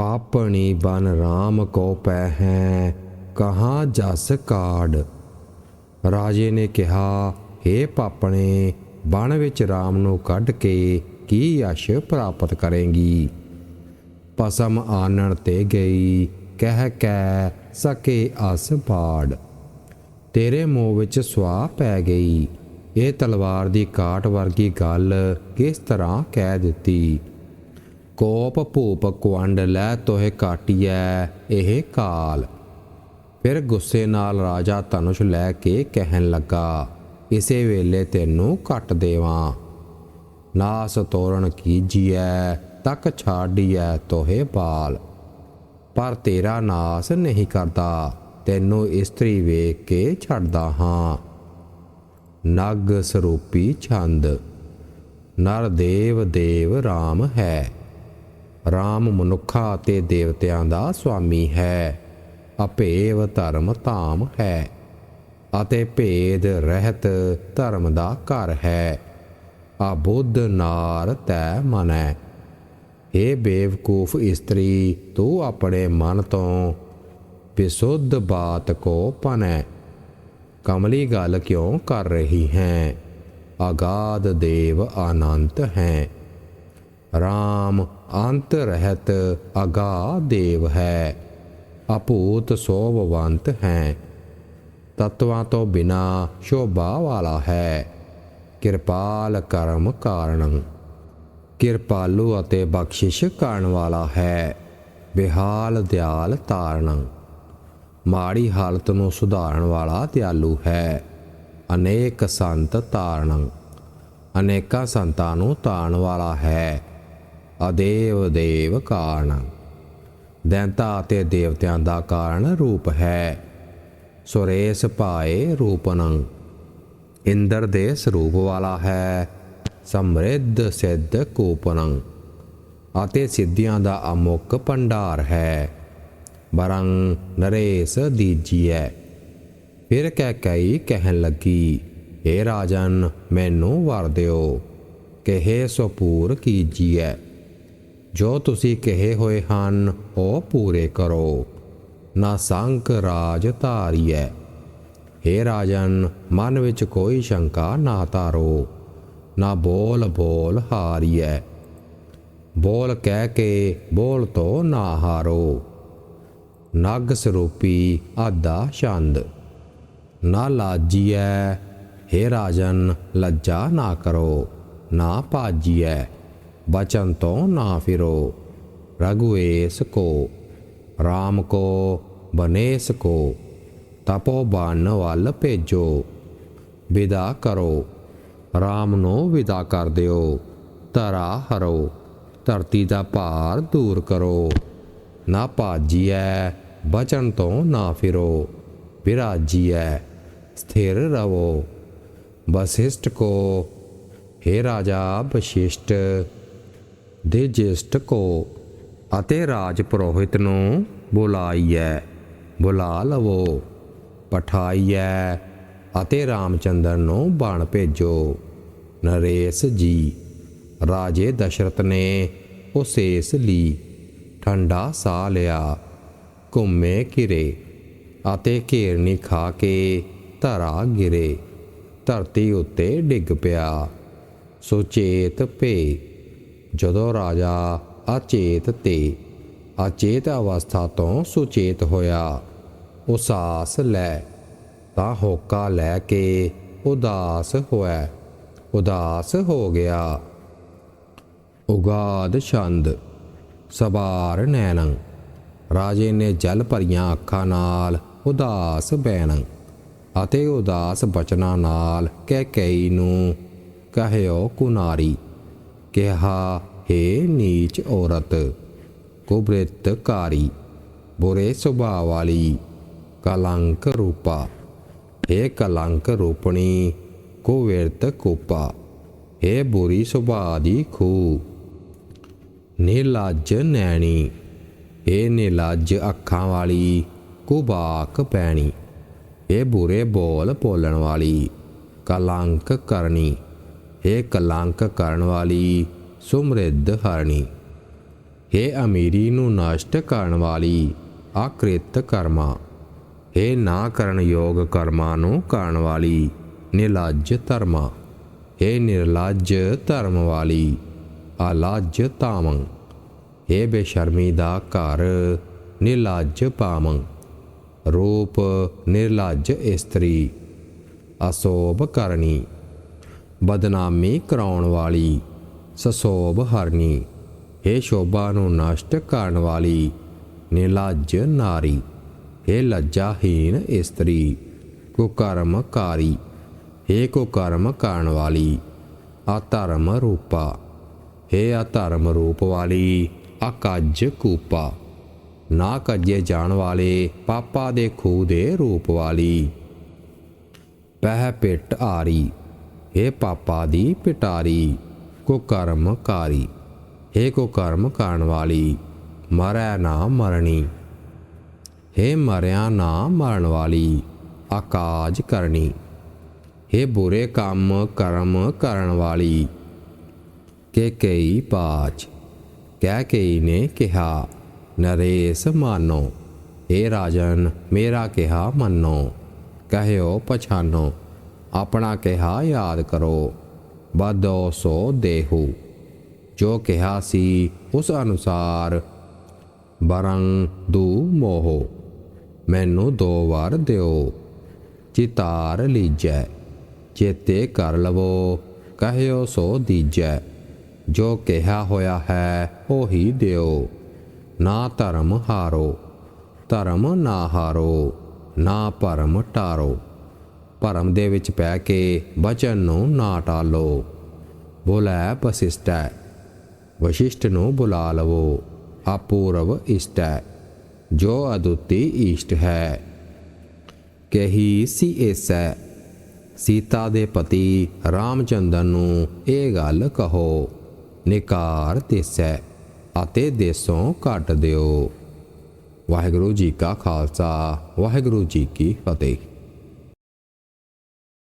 ਪਾਪਣੀ ਬਨ RAM ਕੋ ਪੈ ਹੈ ਕਹਾਂ ਜਸ ਕਾੜ ਰਾਜੇ ਨੇ ਕਿਹਾ हे ਪਾਪਣੇ ਬਣ ਵਿੱਚ RAM ਨੂੰ ਕੱਢ ਕੇ ਕੀ ਯਸ਼ ਪ੍ਰਾਪਤ ਕਰੇਂਗੀ? ਪਸਮ ਆਨਣ ਤੇ ਗਈ, ਕਹਿ ਕੈ, ਸਕੇ ਅਸ ਪਾੜ। ਤੇਰੇ ਮੂੰਹ ਵਿੱਚ ਸਵਾਹ ਪੈ ਗਈ। ਇਹ ਤਲਵਾਰ ਦੀ ਕਾਟ ਵਰਗੀ ਗੱਲ ਕਿਸ ਤਰ੍ਹਾਂ ਕਹਿ ਦਿੱਤੀ? ਕੋਪ ਭੂਪ ਕੁੰਡ ਲੈ ਤੋਹਿ ਕਾਟਿਐ ਇਹ ਕਾਲ। ਫਿਰ ਗੁੱਸੇ ਨਾਲ ਰਾਜਾ ਧਨੁਸ਼ ਲੈ ਕੇ ਕਹਿਣ ਲੱਗਾ, ਇਸੇ ਵੇਲੇ ਤੈਨੂੰ ਕੱਟ ਦੇਵਾਂ। ਨਾਸ ਤੋਰਨ ਕੀਜੀਐ, ਤੱਕ ਛਾੜੀਐ ਤੋਹੇ ਬਾਲ। ਪਰ ਤੇਰਾ ਨਾਸ ਨਹੀਂ ਕਰਦਾ, ਤੈਨੂੰ ਇਸਤਰੀ ਵੇਖ ਕੇ ਛੱਡਦਾ ਹਾਂ। ਨਗ ਸਰੂਪੀ ਛੰਦ ਨਰ ਦੇਵ ਦੇਵ RAM ਹੈ। RAM ਮਨੁੱਖਾਂ ਅਤੇ ਦੇਵਤਿਆਂ ਦਾ ਸੁਆਮੀ ਹੈ। ਅਭੇਵ ਧਰਮ ਧਾਮ ਹੈ। ਅਤੇ ਭੇਦ ਰਹਿਤ ਧਰਮ ਦਾ ਘਰ ਹੈ। ਅਬੁੱਧ ਨਾਰ ਤੈ ਮਨੈ। ਏ ਬੇਵਕੂਫ ਇਸਤਰੀ, ਤੂੰ ਆਪਣੇ ਮਨ ਤੋਂ ਵਿਸੁੱਧ ਬਾਤ ਕੋ ਪਨੈ। ਕਮਲੀ ਗੱਲ ਕਿਉਂ ਕਰ ਰਹੀ ਹੈ? ਆਗਾਦ ਦੇਵ ਆਨੰਤ ਹੈ। RAM ਅੰਤ ਰਹਿਤ ਅਗਾ ਦੇਵ ਹੈ, ਅਭੂਤ ਸੋਭਵੰਤ ਹੈ। ਤਤਵਾਂ ਤੋਂ ਬਿਨਾ ਸ਼ੋਭਾ ਵਾਲਾ ਹੈ। ਕਿਰਪਾਲ ਕਰਮ ਕਾਰਣੰ। ਕਿਰਪਾਲੂ ਅਤੇ ਬਖਸ਼ਿਸ਼ ਕਰਨ ਵਾਲਾ ਹੈ। ਬਿਹਾਲ ਦਿਆਲ ਤਾਰਣੰ। ਮਾੜੀ ਹਾਲਤ ਨੂੰ ਸੁਧਾਰਨ ਵਾਲਾ ਦਿਆਲੂ ਹੈ। ਅਨੇਕ ਸੰਤ ਤਾਰਣੰ। ਅਨੇਕਾਂ ਸੰਤਾਂ ਨੂੰ ਤਾਰਨ ਵਾਲਾ ਹੈ। ਅਦੇਵ ਦੇਵ ਕਾਰਨ ਦੈਂਤਾ ਅਤੇ ਦੇਵਤਿਆਂ ਦਾ ਕਾਰਨ ਰੂਪ ਹੈ। ਸੁਰੇਸ਼ ਭਾਏ ਰੂਪਨੰ। ਇੰਦਰ ਦੇ ਸਰੂਪ ਵਾਲਾ ਹੈ। ਸਮਰਿੱਧ ਸਿੱਧ ਕੂਪਨੰ। ਅਤੇ ਸਿੱਧੀਆਂ ਦਾ ਅਮੁੱਕ ਭੰਡਾਰ ਹੈ। ਬਰੰ ਨਰੇਸ ਦੀਜੀਐ। ਫਿਰ ਕਹਿ ਕਈ ਕਹਿਣ ਲੱਗੀ ਏ ਰਾਜਨ, ਮੈਨੂੰ ਵਰ ਦਿਓ। ਕਹੇ ਸੋ ਪੂਰ ਕੀਜੀਐ। ਜੋ ਤੁਸੀਂ ਕਹੇ ਹੋਏ ਹਨ, ਉਹ ਪੂਰੇ ਕਰੋ। ਨਾ ਸੰਕ ਰਾਜ ਧਾਰੀਐ। हे ਰਾਜਨ, ਮਨ ਵਿੱਚ ਕੋਈ ਸ਼ੰਕਾ ਨਾ ਧਾਰੋ। ਨਾ ਬੋਲ ਬੋਲ ਹਾਰੀਐ। ਬੋਲ ਕਹਿ ਕੇ ਬੋਲ ਤੋਂ ਨਾ ਹਾਰੋ। ਨਗ ਸਰੂਪੀ ਆਦਾ ਛੰਦ। ਨਾ ਲਾਜੀਐ। हे ਰਾਜਨ, ਲੱਜਾ ਨਾ ਕਰੋ। ਨਾ ਭਾਜੀਐ। ਬਚਨ ਤੋਂ ਨਾ ਫਿਰੋ ਰਘੁਏਸ ਕੋ RAM ਕੋ ਬਨੇਸ ਕੋ ਤਪੋ ਬਾਣ ਵੱਲ ਭੇਜੋ ਵਿਦਾ ਕਰੋ RAM ਨੂੰ ਵਿਦਾ ਕਰ ਦਿਓ ਧਰਾ ਹਰੋ ਧਰਤੀ ਦਾ ਭਾਰ ਦੂਰ ਕਰੋ ਨਾ ਭਾਜੀਐ ਬਚਨ ਤੋਂ ਨਾ ਫਿਰੋ ਵਿਰਾਜੀਐ ਸਥਿਰ ਰਵੋ ਵਸਿਸ਼ਟ ਕੋ हे ਰਾਜਾ ਬਸ਼ਿਸ਼ਟ ਦੇ ਜੇਸ਼ਟ ਕੋ ਅਤੇ ਰਾਜ ਪੁਰੋਹਿਤ ਨੂੰ ਬੁਲਾਈਐ, ਬੁਲਾ ਲਵੋ, ਪਠਾਈਐ ਅਤੇ ਰਾਮਚੰਦਰ ਨੂੰ ਬਾਣ ਭੇਜੋ। ਨਰੇਸ਼ ਜੀ, ਰਾਜੇ ਦਸ਼ਰਤ ਨੇ ਉਸੇਸ ਲਈ ਠੰਡਾ ਸਾਹ ਲਿਆ, ਘੁੰਮੇ ਕਿਰੇ ਅਤੇ ਘੇਰਨੀ ਖਾ ਕੇ ਧਰਾ ਗਿਰੇ ਧਰਤੀ ਉੱਤੇ ਡਿੱਗ ਪਿਆ। ਸੁਚੇਤ ਭੇ ਜਦੋਂ ਰਾਜਾ ਅਚੇਤ ਤੇ ਅਚੇਤ ਅਵਸਥਾ ਤੋਂ ਸੁਚੇਤ ਹੋਇਆ, ਉਸਾਸ ਲੈ, ਤਾਂ ਹੋਕਾ ਲੈ ਕੇ ਉਦਾਸ ਹੋਇਆ। ਉਦਾਸ ਹੋ ਗਿਆ। ਉਗਾਦ ਛੰਦ ਸਬਾਰ ਨੈਣੰ, ਰਾਜੇ ਨੇ ਜਲ ਭਰੀਆਂ ਅੱਖਾਂ ਨਾਲ ਉਦਾਸ ਬੈਣੰ ਅਤੇ ਉਦਾਸ ਬਚਨਾਂ ਨਾਲ ਕਹਿ ਕਈ ਨੂੰ, ਕਹਿਓ ਕੁਨਾਰੀ। ਕਿਹਾ, ਹੈ ਨੀਚ ਔਰਤ, ਕੁਬ੍ਰਿਤਕਾਰੀ, ਬੁਰੇ ਸੁਭਾਅ ਵਾਲੀ, ਕਲੰਕ ਰੂਪਾ। ਹੈ ਕਲੰਕ ਰੂਪਣੀ ਕੁਵਿਰਤ ਕੋਪਾ। ਹੈ ਬੁਰੀ ਸੁਭਾਅ ਦੀ ਖੂ ਨਿਲੱਜ ਨੈਣੀ। ਇਹ ਨਿਲੱਜ ਅੱਖਾਂ ਵਾਲੀ, ਕੁਬਾਕ ਪੈਣੀ। ਇਹ ਬੁਰੇ ਬੋਲ ਬੋਲਣ ਵਾਲੀ, ਕਲੰਕ ਕਰਨੀ। ਇਹ ਕਲੰਕ ਕਰਨ ਵਾਲੀ, ਸੁਮਰਿੱਧ ਹਰਣੀ। ਹੇ ਅਮੀਰੀ ਨੂੰ ਨਸ਼ਟ ਕਰਨ ਵਾਲੀ, ਆਕ੍ਰਿਤ ਕਰਮਾ। ਹੇ ਨਾ ਕਰਨ ਯੋਗ ਕਰਮਾਂ ਨੂੰ ਕਰਨ ਵਾਲੀ ਨਿਲੱਜ ਧਰਮਾ। ਹੇ ਨਿਰਲੱਜ ਧਰਮ ਵਾਲੀ, ਅਲੱਜ ਤਾਮੰ ਹੇ ਬੇਸ਼ਰਮੀ ਦਾ ਘਰ ਨਿਲੱਜ ਪਾਮੰ ਰੂਪ ਨਿਰਲੱਜ ਇਸਤਰੀ, ਅਸੋਭ ਕਰਨੀ। ਬਦਨਾਮੀ ਕਰਾਉਣ ਵਾਲੀ ਸਸੋਭ ਹਰਨੀ। ਹੇ ਸ਼ੋਭਾ ਨੂੰ ਨਸ਼ਟ ਕਰਨ ਵਾਲੀ ਨਿਲੱਜ ਨਾਰੀ। ਹੇ ਲੱਜਾਹੀਨ ਇਸਤਰੀ ਕੁਕਰਮਕਾਰੀ ਹੇ ਕੁਕਰਮ ਕਰਨ ਵਾਲੀ ਆਧਰਮ ਰੂਪਾ। ਹੇ ਆਧਰਮ ਰੂਪ ਵਾਲੀ, ਅਕਜ ਕੂਪਾ। ਨਾ ਕੱਜੇ ਜਾਣ ਵਾਲੇ, ਪਾਪਾ ਦੇ ਖੂਹ ਦੇ ਰੂਪ ਵਾਲੀ। ਪਹਿ ਪਿੱਟ ਆਰੀ। ਹੇ ਪਾਪਾ ਦੀ ਪਿਟਾਰੀ, ਕੋ ਕਰਮਕਾਰੀ ਹੇ ਕੋ ਕਰਮ ਕਰਨ ਵਾਲੀ, ਮਰੈ ਨਾ ਮਰਣੀ। ਹੇ ਮਰਿਆ ਨਾ ਮਰਨ ਵਾਲੀ, ਆਕਾਜ ਕਰਨੀ। ਹੇ ਬੁਰੇ ਕੰਮ ਕਰਮ ਕਰਨ ਵਾਲੀ, ਕੇ ਕਈ ਪਾਚ। ਕਹਿ ਕਈ ਨੇ ਕਿਹਾ, ਨਰੇਸ਼ ਮਾਨੋ। ਏ ਰਾਜਨ, ਮੇਰਾ ਕਿਹਾ ਮੰਨੋ। ਕਹਿਓ ਪਛਾਨੋ। ਆਪਣਾ ਕਿਹਾ ਯਾਦ ਕਰੋ ਬਾਦੋ ਸੋ ਦੇਹੂ। ਜੋ ਕਿਹਾ ਸੀ ਉਸ ਅਨੁਸਾਰ, ਬਰੰ ਦੂ ਮੋਹ, ਮੈਨੂੰ ਦੋ ਵਾਰ ਦਿਓ, ਚਿਤਾਰ ਲੀਜੈ, ਚੇਤੇ ਕਰ ਲਵੋ, ਕਹਿਓ ਸੋ ਦੀਜੈ। ਜੋ ਕਿਹਾ ਹੋਇਆ ਹੈ, ਉਹੀ ਦਿਓ। ਨਾ ਧਰਮ ਹਾਰੋ, ਧਰਮ ਨਾ ਹਾਰੋ, ਨਾ ਭਰਮ ਟਾਰੋ। ਭਰਮ ਦੇ ਵਿੱਚ ਪੈ ਕੇ ਬਚਨ ਨੂੰ ਨਾ ਟਾਲੋ। ਬੋਲੇ ਪਸਿਸ਼ਟੈ ਵਸ਼ਿਸ਼ਟ ਨੂੰ ਬੁਲਾ ਲਵੋ ਆਪੂਰਵ ਇਸ਼ਟੈ, ਜੋ ਅਦੁੱਤੀ ਇਸ਼ਟ ਹੈ। ਕਹੀ ਸੀ ਐਸੈ ਸੀਤਾ ਦੇ ਪਤੀ ਰਾਮਚੰਦਰ ਨੂੰ ਇਹ ਗੱਲ ਕਹੋ, ਨਿਕਾਰ ਦੇਸੈ ਅਤੇ ਦੇਸੋਂ ਕੱਟ ਦਿਓ। ਵਾਹਿਗੁਰੂ ਜੀ ਕਾ ਖਾਲਸਾ, ਵਾਹਿਗੁਰੂ ਜੀ ਕੀ ਫਤਿਹ।